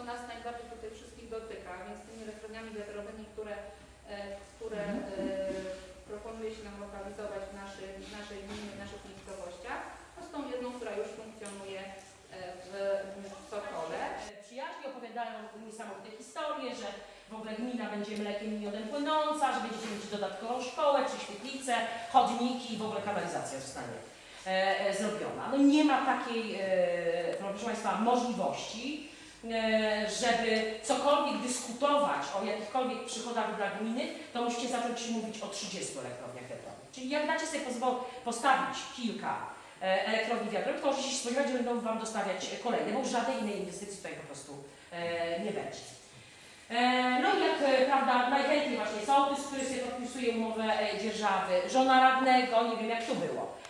co nas najbardziej tutaj wszystkich dotyka, więc tymi elektrowniami wiatrowymi, które, e, które e, proponuje się nam lokalizować w naszej, w naszej gminie, w naszych miejscowościach, to z tą jedną, która już funkcjonuje e, w, w Sokole. Przyjaźnie opowiadają niesamowite historie, że w ogóle gmina będzie mlekiem i miodem płynąca, że będziecie mieć dodatkową szkołę, czy świetlicę, chodniki i w ogóle kanalizacja zostanie e, e, zrobiona. No nie ma takiej, e, proszę Państwa, możliwości, żeby cokolwiek dyskutować o jakichkolwiek przychodach dla gminy, to musicie zacząć mówić o 30 elektrowniach wiatrowych. Czyli jak dacie sobie postawić kilka e, elektrowni wiatrowych, to się spodziewać, że będą Wam dostawiać kolejne, bo żadnej innej inwestycji tutaj po prostu e, nie będzie. E, No i jak e, prawda, najchętniej właśnie sołtys, który sobie podpisuje umowę e, dzierżawy, żona radnego, nie wiem jak to było, E, e,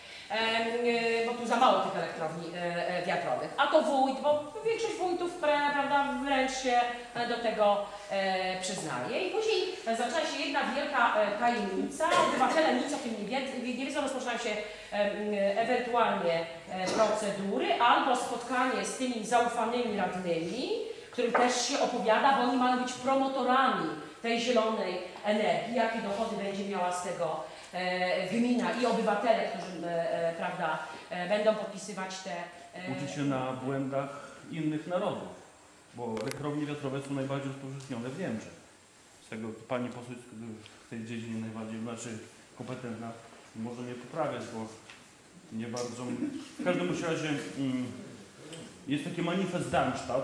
bo tu za mało tych elektrowni e, e, wiatrowych, a to wójt, bo większość wójtów pra- prawda, wręcz się e, do tego e, przyznaje. I później e, zaczęła się jedna wielka e, tajemnica, obywatele nic o tym nie, nie wiedzą, rozpoczynają się e, ewentualnie e, procedury albo spotkanie z tymi zaufanymi radnymi, którym też się opowiada, bo oni mają być promotorami tej zielonej energii, jakie dochody będzie miała z tego e, gmina i obywatele, którzy e, e, prawda, będą podpisywać te... Uczy się na błędach innych narodów, bo elektrownie wiatrowe są najbardziej rozpowszechnione w Niemczech. Z tego pani poseł w tej dziedzinie najbardziej, znaczy kompetentna, może mnie poprawiać, bo nie bardzo... W każdym razie mm, jest taki manifest Darmstadt,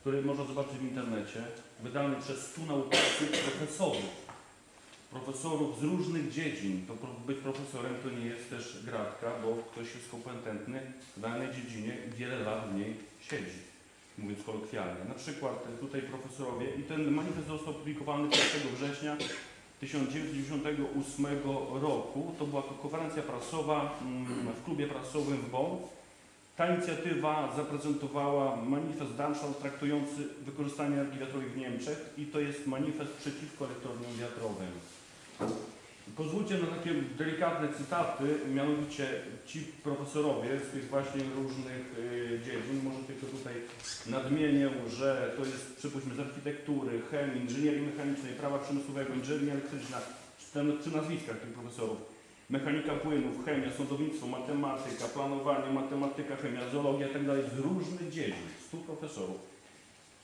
który można zobaczyć w internecie, wydany przez 100 naukowców, profesorów. Profesorów z różnych dziedzin. To być profesorem to nie jest też gratka, bo ktoś jest kompetentny w danej dziedzinie i wiele lat w niej siedzi, mówiąc kolokwialnie. Na przykład tutaj profesorowie, i ten manifest został opublikowany 1 września 1998 roku. To była konferencja prasowa mm, w klubie prasowym w Bonn. Ta inicjatywa zaprezentowała manifest Darmstadt traktujący wykorzystanie energii wiatrowej w Niemczech i to jest manifest przeciwko elektrowniom wiatrowym. Pozwólcie na takie delikatne cytaty, mianowicie ci profesorowie z tych właśnie różnych y, dziedzin, może tylko tutaj nadmienię, że to jest przypuśćmy z architektury, chemii, inżynierii mechanicznej, prawa przemysłowego, inżynierii elektrycznej, czy, ten, nazwiskach tych profesorów mechanika płynów, chemia, sądownictwo, matematyka, planowanie, matematyka, chemia, zoologia itd. z różnych dziedzin, 100 profesorów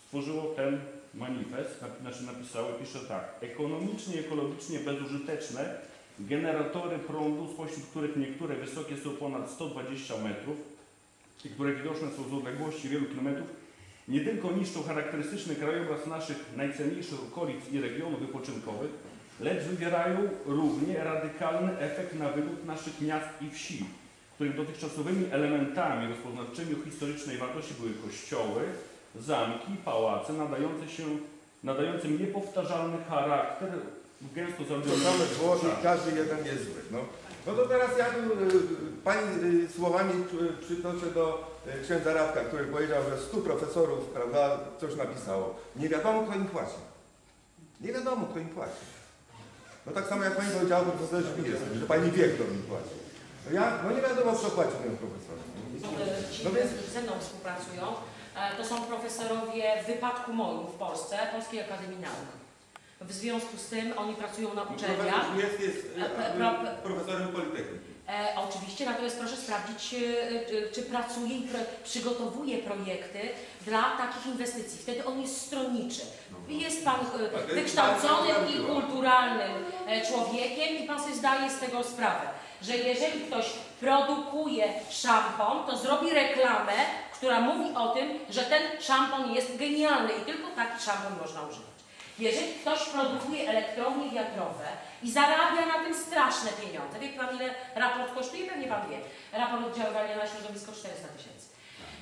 stworzyło ten manifest, znaczy napisało, pisze tak, ekonomicznie, ekologicznie bezużyteczne generatory prądu, spośród których niektóre wysokie są ponad 120 metrów i które widoczne są z odległości wielu kilometrów, nie tylko niszczą charakterystyczny krajobraz naszych najcenniejszych okolic i regionów wypoczynkowych, lecz wywierają równie radykalny efekt na wylud naszych miast i wsi, których dotychczasowymi elementami rozpoznawczymi historycznej wartości były kościoły, zamki, pałace, nadające się, nadające niepowtarzalny charakter, gęsto zabudowane Było i każdy jeden jest zły. No, no to teraz ja bym Pani y, słowami y, przytoczę do y, księdza Radka, który powiedział, że 100 profesorów prawda, coś napisało. Nie wiadomo, kto im płaci. Nie wiadomo, kto im płaci. No tak samo jak Pani powiedziała, profesor Żmijewski, że Pani wie, kto im płaci. No, ja, no nie wiadomo, kto płaci temu profesorowi. e, ci No więc- ze mną współpracują, e, to są profesorowie w wypadku moim w Polsce, Polskiej Akademii Nauk. W związku z tym oni pracują na uczelniach. Profesor jest e, pro- e, profesorem Politechniki. Oczywiście, natomiast proszę sprawdzić, e, e, czy pracuje i przygotowuje projekty dla takich inwestycji. Wtedy on jest stronniczy. Jest Pan e, wykształconym i kulturalnym człowiekiem i Pan sobie zdaje z tego sprawę, że jeżeli ktoś produkuje szampon, to zrobi reklamę, która mówi o tym, że ten szampon jest genialny i tylko taki szampon można używać. Jeżeli ktoś produkuje elektrownie wiatrowe i zarabia na tym straszne pieniądze, wie Pan ile raport kosztuje? Pewnie Pan wie. Raport oddziaływania na środowisko 400 tysięcy.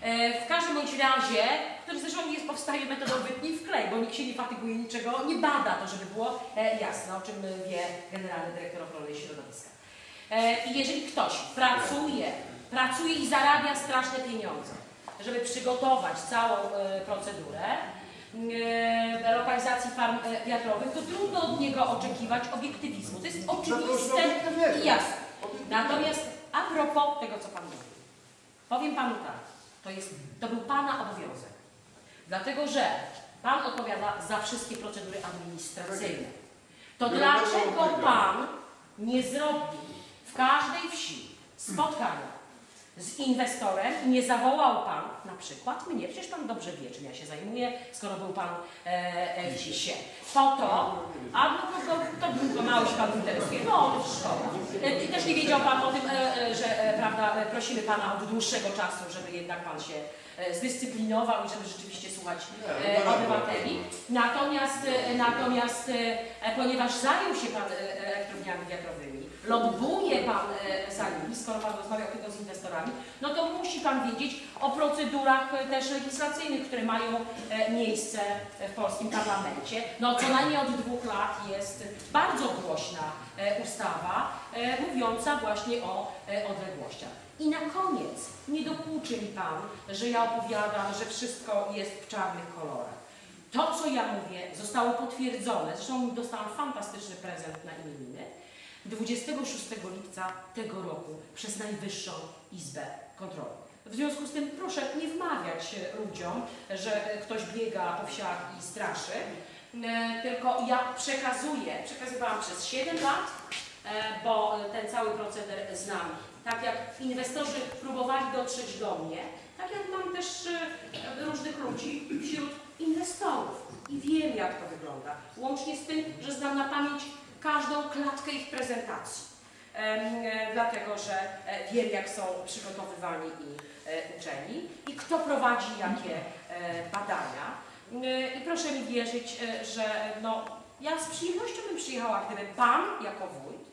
E, W każdym bądź razie, który zresztą jest, powstaje metodą wytnij w klej, bo nikt się nie fatyguje niczego, nie bada to, żeby było e, jasne, o czym wie Generalny Dyrektor Ochrony Środowiska. E, I jeżeli ktoś pracuje, pracuje i zarabia straszne pieniądze, żeby przygotować całą procedurę lokalizacji farm e, wiatrowych, to trudno od niego oczekiwać obiektywizmu. To jest oczywiste i jasne. Natomiast a propos tego, co Pan mówi, powiem Panu tak, to, jest, to był Pana obowiązek. Dlatego, że Pan odpowiada za wszystkie procedury administracyjne. To No, no, dlaczego no, no, no. Pan nie zrobi w każdej wsi spotkania z inwestorem i nie zawołał Pan na przykład mnie, przecież Pan dobrze wie, czym ja się zajmuję, skoro był Pan e, e, w CIS-ie. Po to, a no to, to, to, to mało się Pan interesuje, no szkoda. E, I też nie wiedział Pan o tym, e, e, że prawda, prosimy Pana od dłuższego czasu, żeby jednak Pan się zdyscyplinował i żeby rzeczywiście słuchać e, obywateli. Natomiast, natomiast ponieważ zajął się Pan elektrowniami wiatrowymi, lobbuje Pan e, za nimi, skoro Pan rozmawiał tylko z inwestorami, no to musi Pan wiedzieć o procedurach e, też legislacyjnych, które mają e, miejsce w polskim parlamencie. No co najmniej od dwóch lat jest bardzo głośna ustawa mówiąca właśnie o odległościach. I na koniec, nie dokuczy mi Pan, że ja opowiadam, że wszystko jest w czarnych kolorach. To, co ja mówię, zostało potwierdzone. Zresztą dostałam fantastyczny prezent na imieniny. 26 lipca tego roku przez Najwyższą Izbę Kontroli. W związku z tym proszę nie wmawiać ludziom, że ktoś biega po wsiach i straszy, E, tylko ja przekazuję, przekazywałam przez 7 lat, e, bo ten cały proceder znam. Tak jak inwestorzy próbowali dotrzeć do mnie, tak jak mam też e, różnych ludzi wśród inwestorów i wiem jak to wygląda. Łącznie z tym, że znam na pamięć każdą klatkę ich prezentacji. E, dlatego, że e, wiem jak są przygotowywani i e, uczeni i kto prowadzi jakie badania. I proszę mi wierzyć, że no, ja z przyjemnością bym przyjechała, gdyby Pan jako wójt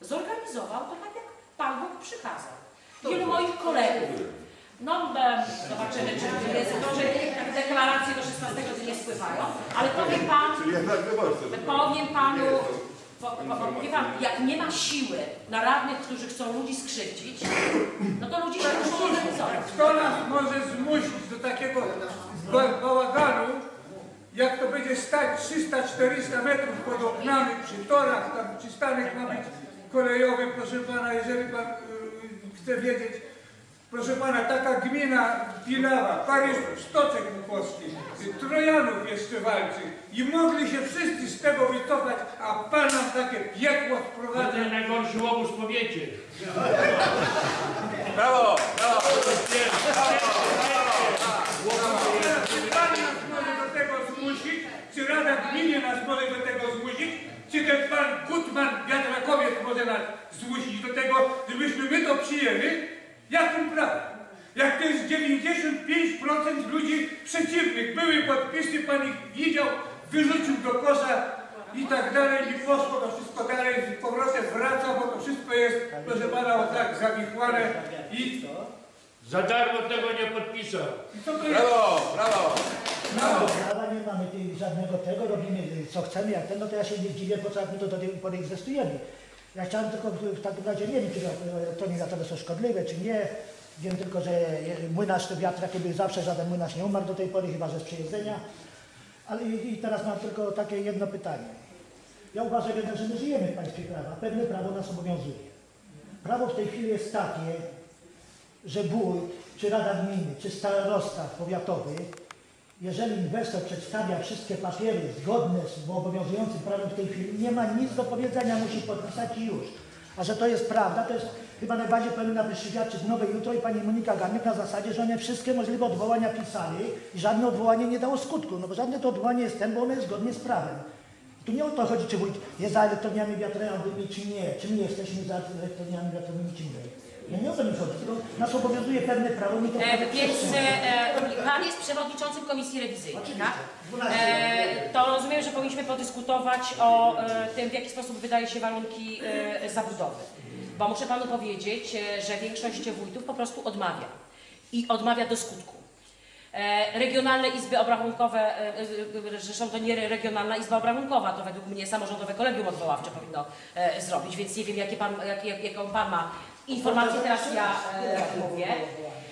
zorganizował to tak, jak Pan Bóg przykazał. Wielu moich kolegów no, zobaczymy, czy jest to, że deklaracje do 16 dnia nie spływają, ale powiem Pan, Czyli jednak wyborcy. powiem Panu, wie Pan, jak nie ma siły na radnych, którzy chcą ludzi skrzywdzić, no to ludzie się muszą organizować. Kto nas może zmusić do takiego ba- bałaganu, jak to będzie stać 300-400 metrów pod oknami, przy torach, tam przystanek ma być kolejowy, proszę pana, jeżeli pan y, chce wiedzieć. Proszę pana, taka gmina Pilawa, Paryż, Stoczek Bukowski, Trojanów jeszcze walczy i mogli się wszyscy z tego wycofać, a pan nam takie piekło To wprowadza. ten najgorszy łobuz w powiecie. Brawo, brawo. Czy Pan nas może do tego zmusić? Czy Rada Gminy nas może do tego zmusić? Czy ten Pan Gutman, wiatrakowiec może nas zmusić do tego, żebyśmy my to przyjęli? Jakim prawem? Jak to jest 95% ludzi przeciwnych. Były podpisy, Pan ich widział, wyrzucił do kosza i tak dalej i poszło to wszystko dalej, z powrotem wraca, bo to wszystko jest, proszę Pana, o tak zawichłane i, Za darmo tego nie podpisał. i co to jest? Brawo, brawo. No. Prawa nie mamy tej- żadnego tego, robimy co chcemy, jak ten, no to ja się nie dziwię, po co my to do tej pory inwestujemy. Ja chciałem tylko w takim razie, nie wiem, czy elektrownie wiatrowe są szkodliwe, czy nie. Wiem tylko, że je- młynarz te wiatraki był zawsze, żaden młynarz nie umarł do tej pory, chyba że z przejeżdżenia. Ale i, i teraz mam tylko takie jedno pytanie. Ja uważam jednak, że my żyjemy w państwie prawa, pewne prawo nas obowiązuje. Prawo w tej chwili jest takie, że wójt, czy Rada Gminy, czy starosta powiatowy, jeżeli inwestor przedstawia wszystkie papiery zgodne z obowiązującym prawem w tej chwili, nie ma nic do powiedzenia, musi podpisać i już. A że to jest prawda, to jest chyba najbardziej powinna wyświadczyć nowe jutro i pani Monika Garnek na zasadzie, że one wszystkie możliwe odwołania pisali i żadne odwołanie nie dało skutku, no bo żadne to odwołanie jest ten, bo ono jest zgodnie z prawem. Tu nie o to chodzi, czy wójt jest za elektrowniami wiatrowymi, czy nie, czy my jesteśmy za elektrowniami wiatrowymi, czy nie. Ja nie o to mi chodzi, tylko nas obowiązuje pewne prawo, my to E, więc przestrzegamy. e, Pan jest przewodniczącym Komisji Rewizyjnej, tak? 12 E, to rozumiem, że powinniśmy podyskutować o e, tym, w jaki sposób wydaje się warunki e, zabudowy. Bo muszę Panu powiedzieć, e, że większość wójtów po prostu odmawia. I odmawia do skutku. E, Regionalne izby obrachunkowe, e, e, zresztą to nie regionalna izba obrachunkowa, to według mnie samorządowe kolegium odwoławcze powinno e, zrobić, więc nie wiem, jakie pan, jak, jak, jaką Pan ma informację, teraz ja e, mówię.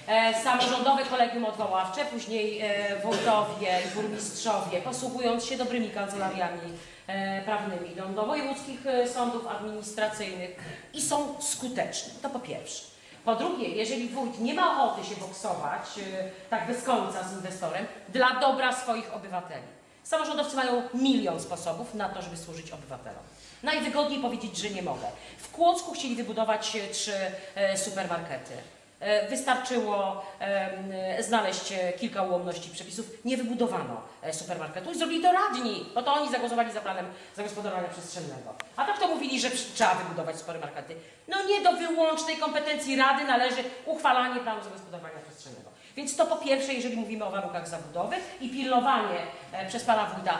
E, Samorządowe kolegium odwoławcze, później e, wójtowie i burmistrzowie, posługując się dobrymi kancelariami e, prawnymi, idą do wojewódzkich e, sądów administracyjnych i są skuteczni. To po pierwsze. Po drugie, jeżeli wójt nie ma ochoty się boksować e, tak bez końca z inwestorem dla dobra swoich obywateli. Samorządowcy mają milion sposobów na to, żeby służyć obywatelom. Najwygodniej powiedzieć, że nie mogę. W Kłodzku chcieli wybudować e, trzy e, supermarkety. E, Wystarczyło znaleźć e, kilka ułomności przepisów. Nie wybudowano e, supermarketu i zrobili to radni, bo to oni zagłosowali za planem zagospodarowania przestrzennego. A tak to mówili, że trzeba wybudować supermarkety. No nie do wyłącznej kompetencji Rady należy uchwalanie planu zagospodarowania przestrzennego. Więc to po pierwsze, jeżeli mówimy o warunkach zabudowy i pilnowanie przez pana wójta,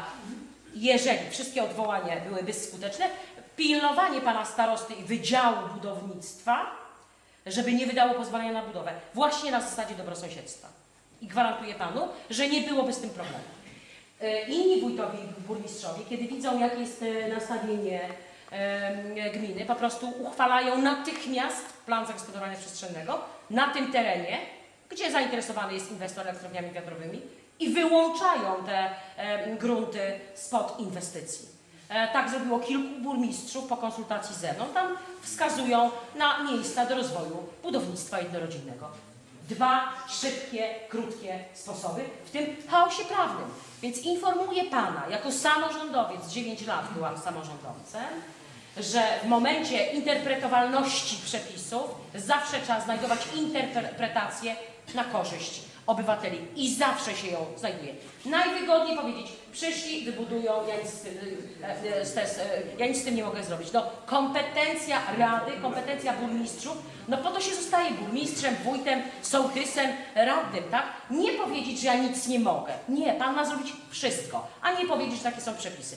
jeżeli wszystkie odwołania byłyby skuteczne, pilnowanie pana starosty i Wydziału Budownictwa, żeby nie wydało pozwolenia na budowę, właśnie na zasadzie dobrosąsiedztwa. I gwarantuję panu, że nie byłoby z tym problemu. E, Inni wójtowie i burmistrzowie, kiedy widzą, jakie jest e, nastawienie gminy, po prostu uchwalają natychmiast plan zagospodarowania przestrzennego na tym terenie, gdzie zainteresowany jest inwestor elektrowniami wiatrowymi i wyłączają te grunty spod inwestycji. E, Tak zrobiło kilku burmistrzów po konsultacji ze mną. Tam wskazują na miejsca do rozwoju budownictwa jednorodzinnego. Dwa szybkie, krótkie sposoby w tym chaosie prawnym. Więc informuję Pana, jako samorządowiec, 9 lat byłam samorządowcem, że w momencie interpretowalności przepisów zawsze trzeba znajdować interpretację na korzyść obywateli i zawsze się ją znajduje. Najwygodniej powiedzieć, przyszli, wybudują, ja nic, z tym- te- z- e, ja nic z tym nie mogę zrobić. No, kompetencja rady, kompetencja burmistrzów, no po to się zostaje burmistrzem, wójtem, sołtysem, radnym, tak? Nie powiedzieć, że ja nic nie mogę. Nie, pan ma zrobić wszystko, a nie powiedzieć, że takie są przepisy.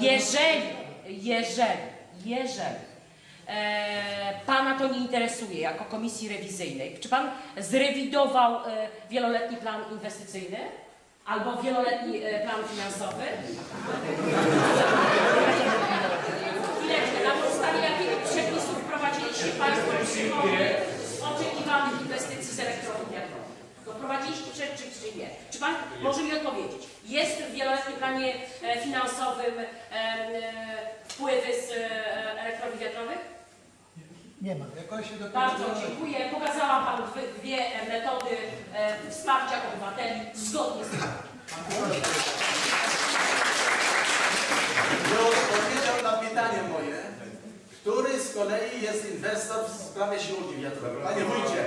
Jeżeli, jeżeli, jeżeli e, Pana to nie interesuje jako komisji rewizyjnej. Czy Pan zrewidował e, wieloletni plan inwestycyjny albo wieloletni e, plan finansowy? Chwileczkę, na podstawie jakich przepisów wprowadziliście Państwo przychody z oczekiwanych inwestycji z elektrowni wiatrowych? To Wprowadziliście czy, czy, nie? Czy Pan może mi odpowiedzieć? Jest w wieloletnim planie e, finansowym e, wpływy z elektrowni wiatrowych? Nie ma. Bardzo dziękuję. Pokazałam Panu dwie, metody wsparcia obywateli zgodnie z tym. Nie odpowiedział na pytanie moje, który z kolei jest inwestor w sprawie siłowni wiatrowej. Panie wójcie,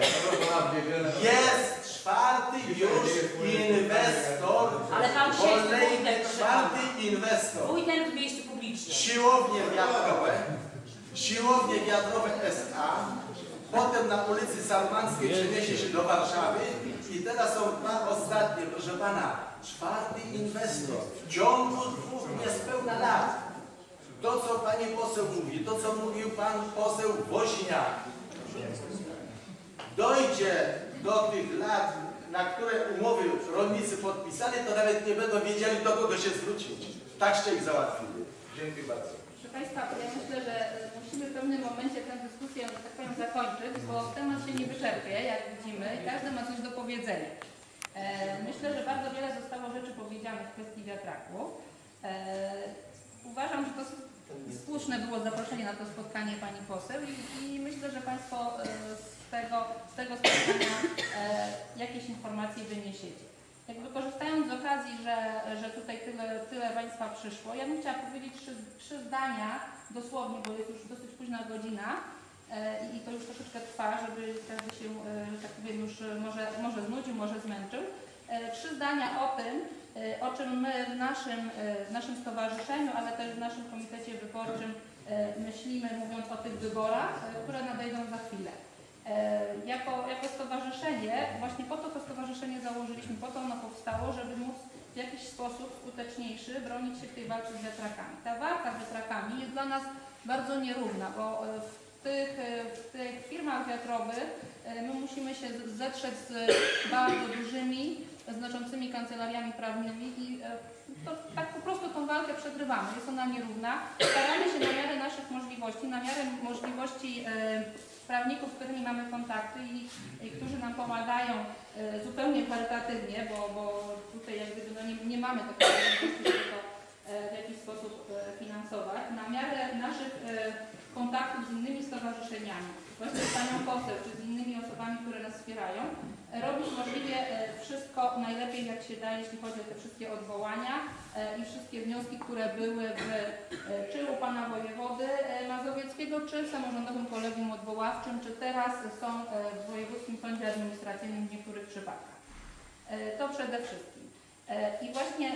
jest czwarty już inwestor, Ale Pan kolejny czwarty inwestor. Wójtem w miejscu publicznym. Siłownie wiatrowe, siłownie wiatrowe SA, potem na ulicy Salmańskiej przeniesie się do Warszawy. I teraz są dwa ostatnie, proszę pana, czwarty inwestor. W ciągu dwóch niespełna lat. To, co pani poseł mówi, to, co mówił pan poseł Woźniak, dojdzie do tych lat, na które umowy rolnicy podpisali, to nawet nie będą wiedzieli, do kogo się zwrócić. Takście ich załatwili. Dziękuję bardzo. Proszę Państwa, ja myślę, że e, musimy w pewnym momencie tę dyskusję, tak powiem, zakończyć, bo temat się nie wyczerpie, jak widzimy, i każdy ma coś do powiedzenia. E, myślę, że bardzo wiele zostało rzeczy powiedzianych w kwestii wiatraku. E, uważam, że to słuszne było zaproszenie na to spotkanie Pani poseł i, i myślę, że Państwo e, z tego, z tego spotkania e, jakieś informacje wyniesiecie. Jakby korzystając z okazji, że, że tutaj tyle, tyle Państwa przyszło, ja bym chciała powiedzieć trzy, trzy zdania dosłownie, bo jest już dosyć późna godzina e, i to już troszeczkę trwa, żeby każdy się, tak powiem, już może, może znudził, może zmęczył. Trzy zdania o tym, o czym my w naszym, e, w naszym stowarzyszeniu, ale też w naszym komitecie wyborczym e, myślimy, mówiąc o tych wyborach, e, które nadejdą za chwilę. E, Jako, jako stowarzyszenie, właśnie po to to stowarzyszenie założyliśmy, po to ono powstało, żeby móc w jakiś sposób skuteczniejszy bronić się w tej walce z wiatrakami. Ta walka z wiatrakami jest dla nas bardzo nierówna, bo e, w tych, e, w tych firmach wiatrowych e, my musimy się zetrzeć z bardzo dużymi, znaczącymi kancelariami prawnymi i e, to, tak po prostu tą walkę przegrywamy. Jest ona nierówna. Staramy się na miarę naszych możliwości, na miarę możliwości e, prawników, z którymi mamy kontakty i, i którzy nam pomagają e, zupełnie charytatywnie, bo, bo tutaj jak gdyby no nie, nie mamy takiej możliwości, w jakiś sposób finansować. Na miarę naszych kontaktów z innymi stowarzyszeniami, właśnie z Panią Poseł, czy z innymi osobami, które nas wspierają, robić możliwie e, wszystko najlepiej jak się da, jeśli chodzi o te wszystkie odwołania e, i wszystkie wnioski, które były w, e, czy u pana wojewody mazowieckiego, czy w samorządowym kolegium odwoławczym, czy teraz są w wojewódzkim sądzie administracyjnym w niektórych przypadkach. To przede wszystkim. I właśnie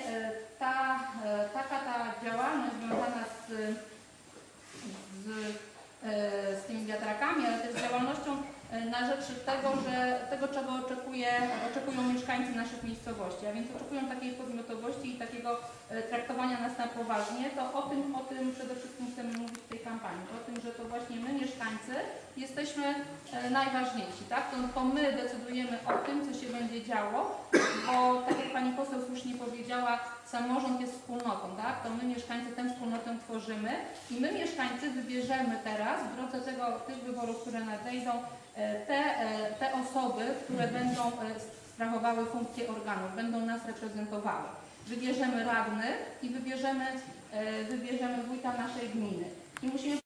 ta, taka ta działalność związana z, z, z tymi wiatrakami, ale też z działalnością na rzecz tego, że tego, czego oczekuje, oczekują mieszkańcy naszych miejscowości, a więc oczekują takiej podmiotowości i takiego e, traktowania nas na poważnie, to o tym, o tym przede wszystkim chcemy mówić w tej kampanii. O tym, że to właśnie my, mieszkańcy, jesteśmy e, najważniejsi, tak? To, to my decydujemy o tym, co się będzie działo, bo tak jak Pani poseł słusznie powiedziała, samorząd jest wspólnotą, tak? To my mieszkańcy tę wspólnotę tworzymy i my mieszkańcy wybierzemy teraz w drodze tego, tych wyborów, które nadejdą, e, te, e, te osoby, które będą e, sprawowały funkcje organów, będą nas reprezentowały. Wybierzemy radnych i wybierzemy, e, wybierzemy wójta naszej gminy. I musimy